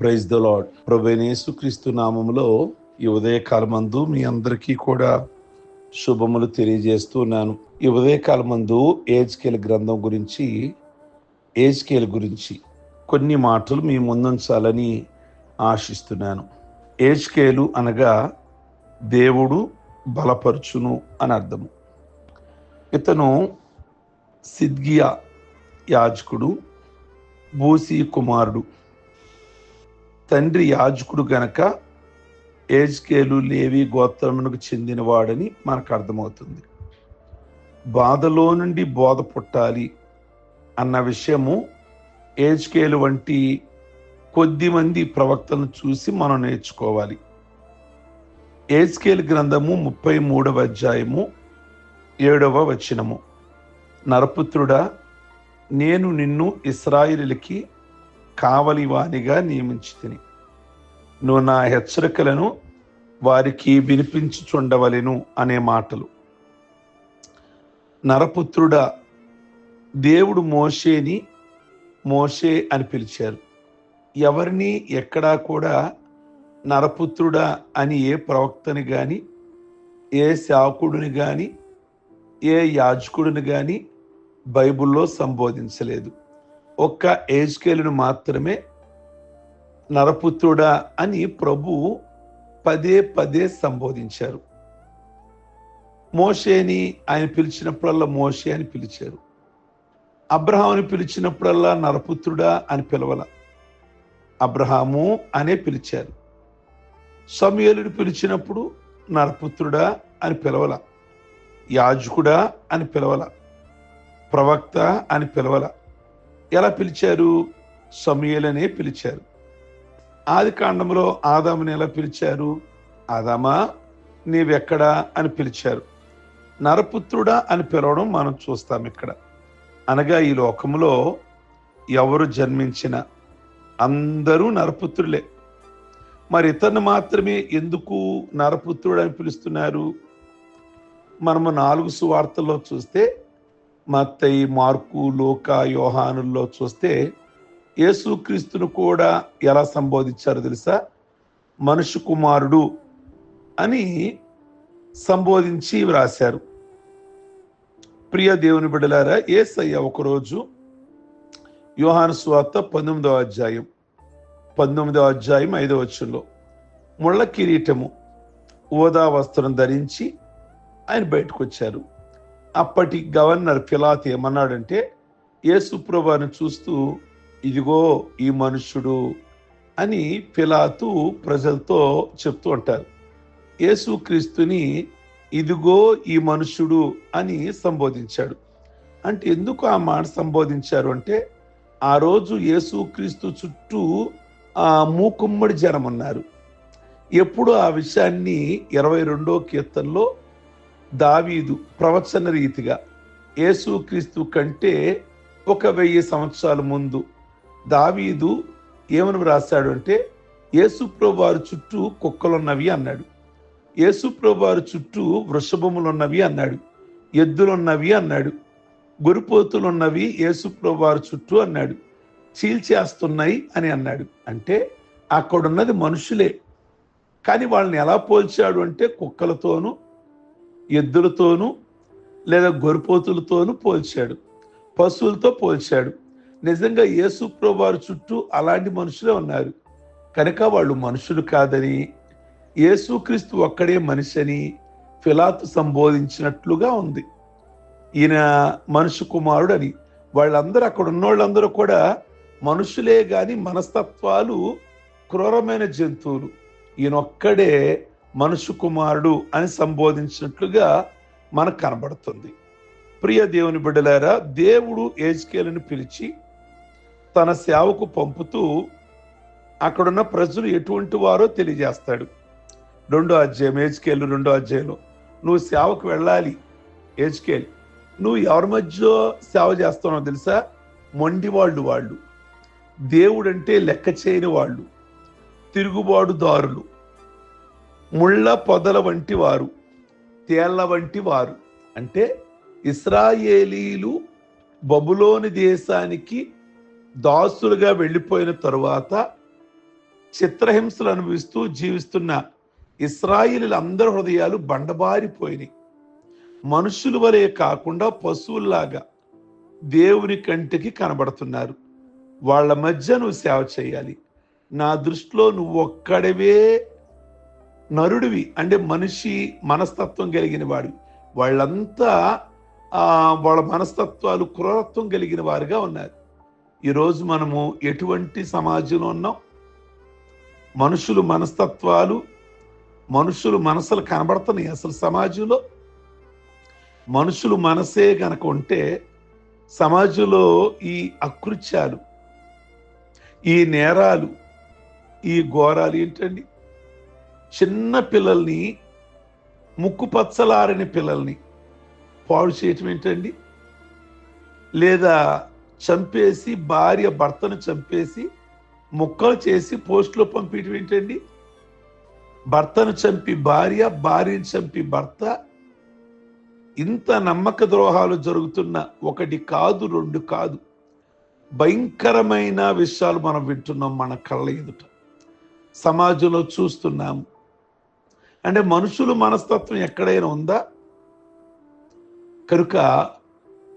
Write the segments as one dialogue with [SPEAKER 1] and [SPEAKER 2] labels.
[SPEAKER 1] Praise the lord ప్రభేనేసు క్రీస్తు నామములో ఈ ఉదయకాలమందు మీ అందరికీ కూడా శుభములు తెలియజేస్తున్నాను ఈ ఉదయకాలమందు ఏజ్కేల్ గ్రంథం గురించి ఏజ్కేల్ గురించి కొన్ని మాటలు మీ ముందుంచాలని ఆశిస్తున్నాను. ఏజ్కేలు అనగా దేవుడు బలపరుచును అని అర్థము. ఇతను సిద్గియా యాజకుడు బూసి కుమారుడు. తండ్రి యాజకుడు గనక ఏజ్కేలు లేవి గోత్రమునకు చెందినవాడని మనకు అర్థమవుతుంది. బాధలో నుండి బోధ పుట్టాలి అన్న విషయము ఏజ్కేలు వంటి కొద్దిమంది ప్రవక్తలను చూసి మనం నేర్చుకోవాలి. ఏజ్కేల్ గ్రంథము ముప్పై మూడవ అధ్యాయము ఏడవ వచనము. నరపుత్రుడా నేను నిన్ను ఇస్రాయిలకి కావలివానిగా నియమించి తిని. నువ్వు నా హెచ్చరికలను వారికి వినిపించుచుండవలెను అనే మాటలు. నరపుత్రుడా దేవుడు మోషేని మోషే అని పిలిచారు. ఎవరిని ఎక్కడా కూడా నరపుత్రుడా అని ఏ ప్రవక్తని గాని ఏ శాకుడిని గాని ఏ యాజకుడిని గాని బైబిల్లో సంబోధించలేదు. ఒక్క ఏజ్కేలును మాత్రమే నరపుత్రుడా అని ప్రభు పదే పదే సంబోధించారు. మోషేని ఆయన పిలిచినప్పుడల్లా మోషే అని పిలిచారు. అబ్రహాముని పిలిచినప్పుడల్లా నరపుత్రుడా అని పిలవల. అబ్రహాము అనే పిలిచారు. సమయలుడు పిలిచినప్పుడు నరపుత్రుడా అని పిలవల. యాజకుడా అని పిలవల. ప్రవక్త అని పిలవల. ఎలా పిలిచారు? సమయలనే పిలిచారు. ఆది కాండంలో ఆదాముని ఎలా పిలిచారు? ఆదామా నీవెక్కడా అని పిలిచారు. నరపుత్రుడా అని పిలవడం మనం చూస్తాం ఇక్కడ. అనగా ఈ లోకంలో ఎవరు జన్మించిన అందరూ నరపుత్రులే. మరి ఇతను మాత్రమే ఎందుకు నరపుత్రుడు అని పిలుస్తున్నారు? మనము నాలుగు సువార్తల్లో చూస్తే మత్తయి మార్కు లోక యోహానుల్లో చూస్తే యేసుక్రీస్తును కూడా ఎలా సంబోధించారో తెలుసా? మనుషు కుమారుడు అని సంబోధించి వ్రాశారు. ప్రియ దేవుని బిడలారా ఏసయ్య ఒకరోజు యోహాను స్వార్త పంతొమ్మిదవ అధ్యాయం పంతొమ్మిదవ అధ్యాయం ఐదవ వచ్చంలో ముళ్ళ కిరీటము ఓదా వస్త్రం ధరించి ఆయన బయటకు వచ్చారు. అప్పటి గవర్నర్ ఫిలాత్ ఏమన్నాడంటే యేసుప్రభుని చూస్తూ ఇదిగో ఈ మనుష్యుడు అని ఫిలాతు ప్రజలతో చెప్తూ ఉంటారు. యేసుక్రీస్తుని ఇదిగో ఈ మనుష్యుడు అని సంబోధించాడు. అంటే ఎందుకు ఆ మాట సంబోధించారు అంటే ఆ రోజు యేసుక్రీస్తు చుట్టూ ఆ మూకుమ్మడి జనం ఉన్నారు ఎప్పుడు ఆ విషయాన్ని ఇరవై రెండో కీర్తనలో దావీదు ప్రవచన రీతిగా యేసుక్రీస్తు కంటే ఒక వెయ్యి సంవత్సరాల ముందు దావీదు ఏమని రాశాడు అంటే యేసుప్రభువారు చుట్టూ కుక్కలున్నవి అన్నాడు. యేసుప్రభువారు చుట్టూ వృషభములున్నవి అన్నాడు. ఎద్దులున్నవి అన్నాడు. గొరిపోతులున్నవి యేసుప్రభువారు చుట్టూ అన్నాడు. చీల్చేస్తున్నాయి అని అన్నాడు. అంటే అక్కడున్నది మనుషులే. కానీ వాళ్ళని ఎలా పోల్చాడు అంటే కుక్కలతోనూ ఎద్దులతోనూ లేదా గొరిపోతులతోనూ పోల్చాడు. పశువులతో పోల్చాడు. నిజంగా యేసుప్రభు వారి చుట్టూ అలాంటి మనుషులే ఉన్నారు. కనుక వాళ్ళు మనుషులు కాదని యేసుక్రీస్తు ఒక్కడే మనిషి అని ఫిలాతు సంబోధించినట్లుగా ఉంది. ఈయన మనుషు కుమారుడు అని వాళ్ళందరూ అక్కడ ఉన్న వాళ్ళందరూ కూడా మనుషులే కానీ మనస్తత్వాలు క్రూరమైన జంతువులు. ఈయన ఒక్కడే మనుషు కుమారుడు అని సంబోధించినట్లుగా మనకు కనబడుతుంది. ప్రియ దేవుని బిడ్డలారా దేవుడు ఏజ్కేలను పిలిచి తన సేవకు పంపుతూ అక్కడున్న ప్రజలు ఎటువంటి వారో తెలియజేస్తాడు. రెండో అధ్యాయం ఏజ్కేలు రెండో అధ్యాయంలో నువ్వు సేవకు వెళ్ళాలి ఏజ్కేల్. నువ్వు ఎవరి మధ్య సేవ చేస్తున్నావు తెలుసా? మొండి వాళ్ళు వాళ్ళు. దేవుడంటే లెక్క చేయని వాళ్ళు. తిరుగుబాటుదారులు. ముళ్ళ పొదల వంటి వారు తేళ్ళ వంటి వారు. అంటే ఇస్రాయేలీలు బబులోని దేశానికి దాసులుగా వెళ్ళిపోయిన తరువాత చిత్రహింసలు అనుభవిస్తూ జీవిస్తున్న ఇస్రాయిలు అందరి హృదయాలు బండబారిపోయినాయి. మనుషుల వలె కాకుండా పశువుల్లాగా దేవుని కంటికి కనబడుతున్నారు. వాళ్ళ మధ్య నువ్వు సేవ చేయాలి. నా దృష్టిలో నువ్వు ఒక్కడవే నరుడివి అంటే మనిషి మనస్తత్వం కలిగిన వాడివి వాళ్ళంతా వాళ్ళ మనస్తత్వాలు క్రూరత్వం కలిగిన వారుగా ఉన్నారు. ఈరోజు మనము ఎటువంటి సమాజంలో ఉన్నాం? మనుషులు మనస్తత్వాలు మనుషులు మనసులు కనబడుతున్నాయి అసలు సమాజంలో. మనుషులు మనసే కనుక ఉంటే సమాజంలో ఈ అకృత్యాలు ఈ నేరాలు ఈ ఘోరాలు ఏంటండి? చిన్న పిల్లల్ని ముక్కు పచ్చలారని పిల్లల్ని పాడు చేయటం ఏంటండి? లేదా చంపేసి భార్య భర్తను చంపేసి ముక్కలు చేసి పోస్టులో పంపించడం ఏంటండి? భర్తను చంపి భార్య భార్యను చంపి భర్త. ఇంత నమ్మక ద్రోహాలు జరుగుతున్న ఒకటి కాదు రెండు కాదు. భయంకరమైన విషయాలు మనం వింటున్నాం మన కళ్ళ ఎదుట. సమాజంలో చూస్తున్నాము అంటే మనుషులు మనస్తత్వం ఎక్కడైనా ఉందా? కనుక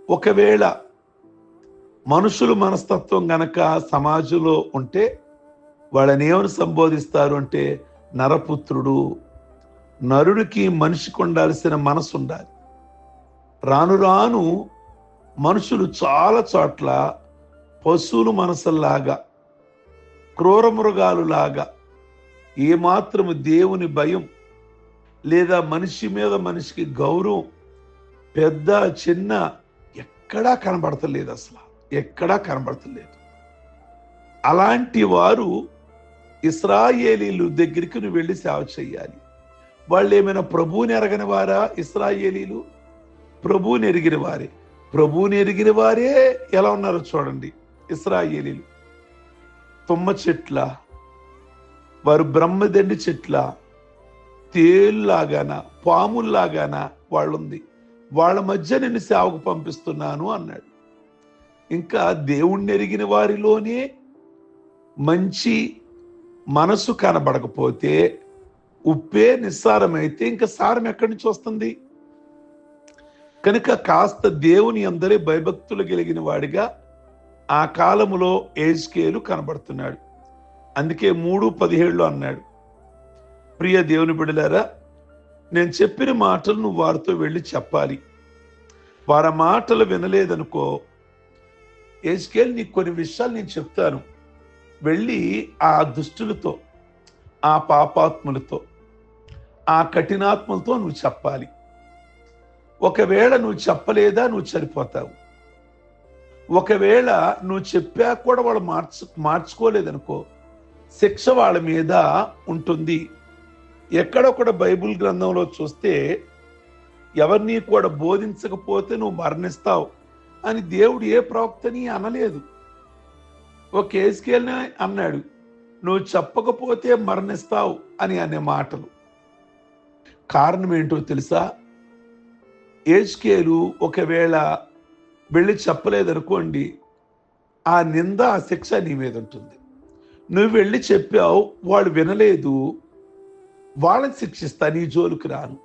[SPEAKER 1] ఒకవేళ మనుషులు మనస్తత్వం గనక సమాజంలో ఉంటే వాళ్ళని ఏమని సంబోధిస్తారు అంటే నరపుత్రుడు. నరుడికి మనిషికి ఉండాల్సిన మనసు ఉండాలి. రాను రాను మనుషులు చాలా చోట్ల పశువులు మనసుల్లాగా క్రూర మృగాలులాగా ఏమాత్రము దేవుని భయం లేదా మనిషి మీద మనిషికి గౌరవం పెద్ద చిన్న ఎక్కడా కనబడతలేదు అసలు. ఎక్కడా కనబడతలేదు. అలాంటి వారు ఇస్రాయేలీలు దగ్గరికి నువ్వు వెళ్ళి సేవ చేయాలి వాళ్ళు ఏమైనా ప్రభువుని ఎరగని వారా ఇస్రాయేలీలు? ప్రభువుని ఎరిగిన వారే. ప్రభువుని ఎరిగిన వారే ఎలా ఉన్నారో చూడండి. ఇస్రాయేలీలు. తుమ్మ చెట్ల వారు బ్రహ్మదండి చెట్ల తేలులాగాన పాముల్లాగాన వాళ్ళుంది. వాళ్ళ మధ్య నేను సేవకు పంపిస్తున్నాను అన్నాడు. ఇంకా దేవుణ్ణి ఎరిగిన వారిలోనే మంచి మనసు కనబడకపోతే ఉప్పే నిస్సారమైతే ఇంకా సారం ఎక్కడి నుంచి వస్తుంది? కనుక కాస్త దేవుని అందరి భయభక్తులు కలిగిన వాడిగా ఆ కాలములో ఏజ్కేలు కనబడుతున్నాడు. అందుకే మూడు పదిహేడులో అన్నాడు. ప్రియ దేవుని బిడలారా నేను చెప్పిన మాటలు నువ్వు వారితో వెళ్ళి చెప్పాలి. వారి మాటలు వినలేదనుకో ఏజ్కేల్ నీకు కొన్ని విషయాలు నేను చెప్తాను. వెళ్ళి ఆ దుష్టులతో ఆ పాపాత్ములతో ఆ కఠినాత్మలతో నువ్వు చెప్పాలి. ఒకవేళ నువ్వు చెప్పలేదా నువ్వు చనిపోతావు ఒకవేళ నువ్వు చెప్పాక కూడా వాళ్ళు మార్చు మార్చుకోలేదనుకో శిక్ష వాళ్ళ మీద ఉంటుంది. ఎక్కడొక్కడ బైబిల్ గ్రంథంలో చూస్తే ఎవరిని కూడా బోధించకపోతే నువ్వు మరణిస్తావు అని దేవుడు ఏ ప్రవక్తని అనలేదు. ఒక కేసుకెళ్ళిన అన్నాడు నువ్వు చెప్పకపోతే మరణిస్తావు అని అనే మాటలు. కారణం ఏంటో తెలుసా? ఏజ్కేలు ఒకవేళ వెళ్ళి చెప్పలేదనుకోండి ఆ నింద ఆ శిక్ష నీ మీద ఉంటుంది నువ్వు వెళ్ళి చెప్పావు వాళ్ళు వినలేదు వాళ్ళని శిక్షిస్తా నీ జోలికి రాను.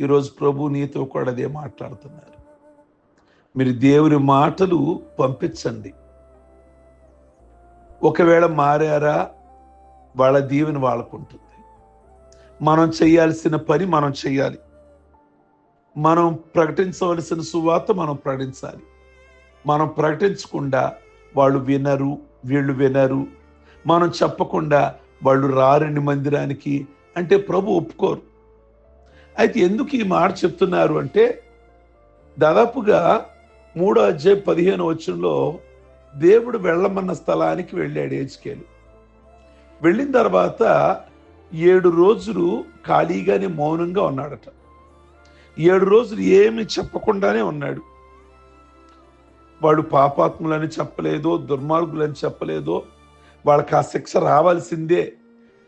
[SPEAKER 1] ఈరోజు ప్రభు నీతో కూడా అదే మాట్లాడుతున్నారు. మీరు దేవుని మాటలు పంపించండి. ఒకవేళ మారారా వాళ్ళ దీవెని వాళ్ళకు ఉంటుంది. మనం చేయాల్సిన పని మనం చేయాలి. మనం ప్రకటించవలసిన సువార్త మనం ప్రకటించాలి. మనం ప్రకటించకుండా వాళ్ళు వినరు వీళ్ళు వినరు. మనం చెప్పకుండా వాళ్ళు రారండి మందిరానికి అంటే ప్రభు ఒప్పుకోరు. అయితే ఎందుకు ఈ మాట చెప్తున్నారు అంటే దాదాపుగా మూడో అధ్యాయం పదిహేను వచ్చంలో దేవుడు వెళ్ళమన్న స్థలానికి వెళ్ళాడు ఏజ్కేలు. వెళ్ళిన తర్వాత ఏడు రోజులు ఖాళీగానే మౌనంగా ఉన్నాడట. ఏడు రోజులు ఏమి చెప్పకుండానే ఉన్నాడు. వాడు పాపాత్ములని చెప్పలేదో దుర్మార్గులని చెప్పలేదో వాళ్ళకి ఆ శిక్ష రావాల్సిందే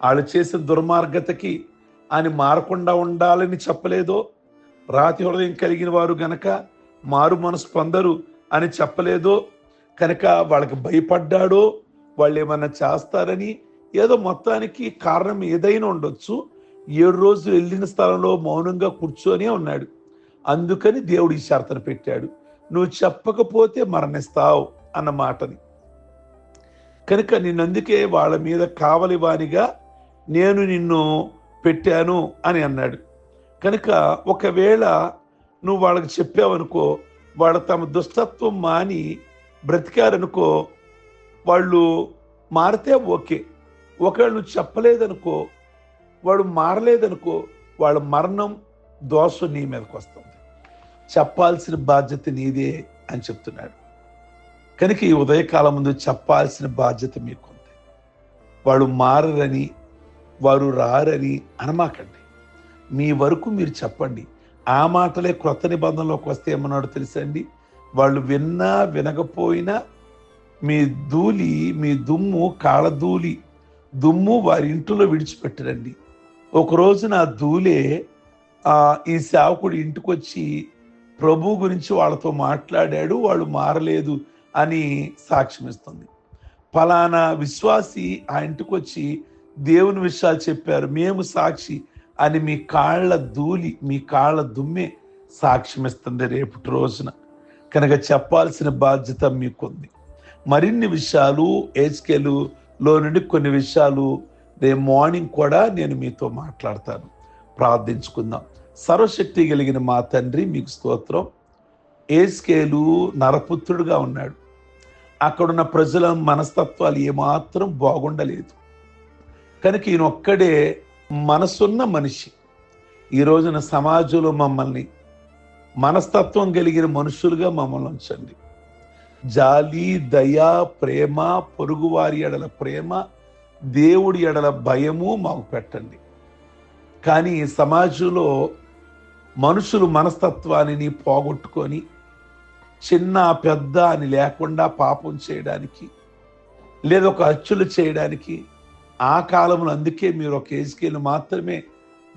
[SPEAKER 1] వాళ్ళు చేసిన దుర్మార్గతకి అని మారకుండా ఉండాలని చెప్పలేదో రాతి హృదయం కలిగిన వారు గనక మారు మనసు పొందరు అని చెప్పలేదో కనుక వాళ్ళకి భయపడ్డాడో వాళ్ళు ఏమన్నా చేస్తారని ఏదో మొత్తానికి కారణం ఏదైనా ఉండొచ్చు. ఏడు రోజులు వెళ్ళిన స్థలంలో మౌనంగా కూర్చొని ఉన్నాడు. అందుకని దేవుడు ఈ షరతను పెట్టాడు. నువ్వు చెప్పకపోతే మరణిస్తావు అన్న మాటని. కనుక నిన్నందుకే వాళ్ళ మీద కావలి వానిగా నేను నిన్ను పెట్టాను అని అన్నాడు. కనుక ఒకవేళ నువ్వు వాళ్ళకి చెప్పావనుకో వాళ్ళు తమ దుస్తత్వం మాని బ్రతికారనుకో వాళ్ళు మారితే ఓకే. ఒకవేళ నువ్వు చెప్పలేదనుకో వాడు మారలేదనుకో వాళ్ళ మరణం దోషం నీ మీదకి వస్తుంది. చెప్పాల్సిన బాధ్యత నీదే అని చెప్తున్నాడు. కనుక ఈ ఉదయకాలం ముందు చెప్పాల్సిన బాధ్యత మీకుంది. వాడు మారరని వారు రారని అనమాకండి. మీ వరకు మీరు చెప్పండి. ఆ మాటలే క్రొత్త నిబంధనలోకి వస్తే ఏమన్నాడు తెలుసండి వాళ్ళు విన్నా వినకపోయినా మీ ధూళి మీ దుమ్ము కాళ్ళధూళి దుమ్ము వారి ఇంటిలో విడిచిపెట్టరండి ఒకరోజు నా ధూళే ఈ సేవకుడు ఇంటికి వచ్చి ప్రభు గురించి వాళ్ళతో మాట్లాడాడు వాళ్ళు మారలేదు అని సాక్ష్యం ఇస్తుంది ఫలానా విశ్వాసి ఆ ఇంటికి వచ్చి దేవుని విషయాలు చెప్పారు. మేము సాక్షి అని మీ కాళ్ళ ధూళి మీ కాళ్ళ దుమ్మే సాక్ష్యం ఇస్తుంది రేపటి రోజున. కనుక చెప్పాల్సిన బాధ్యత మీకుంది. మరిన్ని విషయాలు ఏజ్కేలు లో నుండి కొన్ని విషయాలు రేపు మార్నింగ్ కూడా నేను మీతో మాట్లాడతాను. ప్రార్థించుకుందాం. సర్వశక్తి కలిగిన మా తండ్రి మీకు స్తోత్రం. ఏజ్కేలు నరపుత్రుడుగా ఉన్నాడు. అక్కడున్న ప్రజల మనస్తత్వాలు ఏమాత్రం బాగుండలేదు. కనుక ఈయన ఒక్కడే మనసున్న మనిషి. ఈ రోజున సమాజంలో మమ్మల్ని మనస్తత్వం కలిగిన మనుషులుగా మమ్మల్ని ఉంచండి. జాలి దయ ప్రేమ పొరుగువారి ఎడల ప్రేమ దేవుడి ఎడల భయము మాకు పెట్టండి. కానీ సమాజంలో మనుషులు మనస్తత్వాన్ని పోగొట్టుకొని చిన్న పెద్ద అని లేకుండా పాపం చేయడానికి లేదా ఒక హత్యలు చేయడానికి ఆ కాలంలో అందుకే మీరు ఒక ఏజ్కేలు మాత్రమే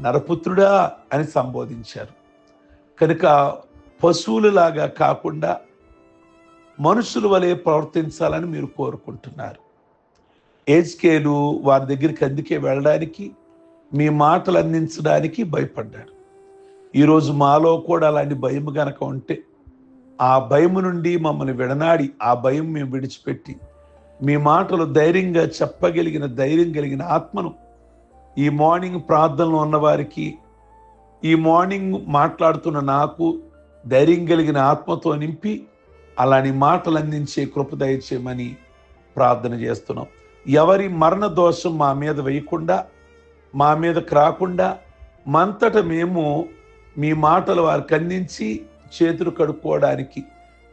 [SPEAKER 1] నరపుత్రుడా అని సంబోధించారు. కనుక పశువులలాగా కాకుండా మనుషుల వలె ప్రవర్తించాలని మీరు కోరుకుంటున్నారు. ఏజ్కేలు వారి దగ్గరికి అందుకే వెళ్ళడానికి మీ మాటలు అందించడానికి భయపడ్డాడు ఈరోజు మాలో కూడా అలాంటి భయం గనక ఉంటే ఆ భయం నుండి మమ్మల్ని విడనాడి ఆ భయం మేము విడిచిపెట్టి మీ మాటలు ధైర్యంగా చెప్పగలిగిన ధైర్యం కలిగిన ఆత్మను ఈ మార్నింగ్ ప్రార్థనలో ఉన్నవారికి ఈ మార్నింగ్ మాట్లాడుతున్న నాకు ధైర్యం కలిగిన ఆత్మతో నింపి అలాంటి మాటలు అందించే కృప దయచేయమని ప్రార్థన చేస్తున్నాం. ఎవరి మరణ దోషం మా మీద వేయకుండా మా మీదకి రాకుండా మంతట మేము మీ మాటలు వారికి అందించి చేతులు కడుక్కోవడానికి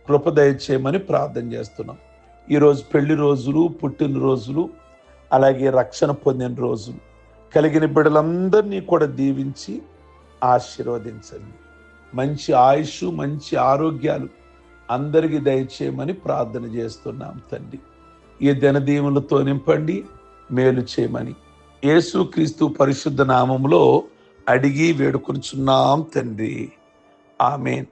[SPEAKER 1] కృప దయచేయమని ప్రార్థన చేస్తున్నాం. ఈరోజు పెళ్ళి రోజులు పుట్టినరోజులు అలాగే రక్షణ పొందిన రోజులు. కలిగిన బిడ్డలందరినీ కూడా దీవించి ఆశీర్వదించండి. మంచి ఆయుష్ మంచి ఆరోగ్యాలు అందరికీ దయచేయమని ప్రార్థన చేస్తున్నాం తండ్రి. ఈ దినదీవులతో నింపండి మేలు చేయమని. యేసుక్రీస్తు పరిశుద్ధ నామంలో అడిగి వేడుకొనిచున్నాం తండ్రి. ఆమెన్.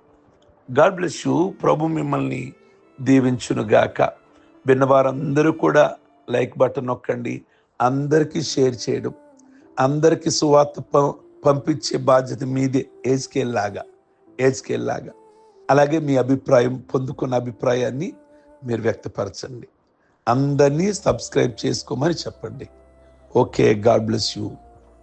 [SPEAKER 1] God bless you. ప్రభు మిమ్మల్ని దీవించునుగాక. విన్నవారందరూ కూడా లైక్ బటన్ నొక్కండి. అందరికీ షేర్ చేయడం అందరికీ సువార్త పంపించే బాధ్యత మీదే ఏజ్కేల్ లాగా ఏజ్కేల్ లాగా. అలాగే మీ అభిప్రాయం పొందుకున్న అభిప్రాయాన్ని మీరు వ్యక్తపరచండి. అందరినీ సబ్స్క్రైబ్ చేసుకోమని చెప్పండి. Okay God bless you.